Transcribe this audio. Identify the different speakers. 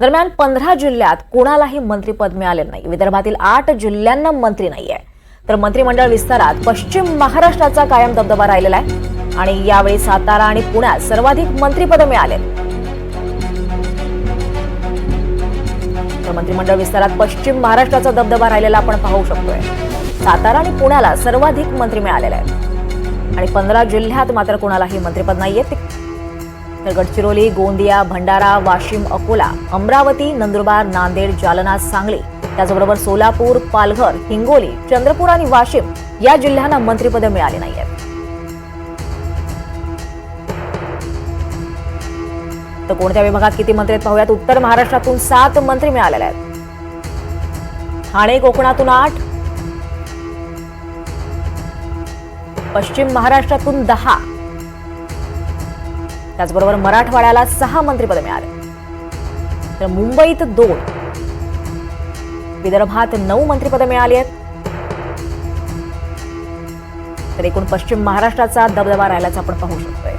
Speaker 1: दरम्यान पंधरा जिल्ह्यात कोणालाही मंत्रीपद मिळाले नाही. विदर्भातील आठ जिल्ह्यांना मंत्री नाहीये. तर मंत्रिमंडळ विस्तारात पश्चिम महाराष्ट्राचा कायम दबदबा राहिलेला आहे. आणि यावेळी सातारा आणि पुण्यात सर्वाधिक मंत्रीपद मिळाले तर मंत्रिमंडळ विस्तारात पश्चिम महाराष्ट्राचा दबदबा राहिलेला आपण पाहू शकतोय. सातारा आणि पुण्याला सर्वाधिक मंत्री मिळालेले आहेत. आणि पंधरा जिल्ह्यात मात्र कोणालाही मंत्रिपद नाहीये. तर गडचिरोली गोंदिया भंडारा वाशिम अकोला अमरावती नंदुरबार नांदेड जालना सांगली. त्याचबरोबर सोलापूर पालघर हिंगोली चंद्रपूर आणि वाशिम या जिल्ह्यांना मंत्रिपदे मिळाली नाहीत तर कोणत्या विभागात किती मंत्री आहेत पाहूयात. उत्तर महाराष्ट्रातून सात मंत्री मिळालेले आहेत. ठाणे कोकणातून आठ. पश्चिम महाराष्ट्रातून दहा. त्याचबरोबर मराठवाड्याला सहा मंत्रिपद मिळाले. तर मुंबईत दोन. विदर्भात नऊ मंत्रिपद मिळाली आहेत. तर एकूण पश्चिम महाराष्ट्राचा दबदबा राहिल्याचं आपण पाहू शकतोय.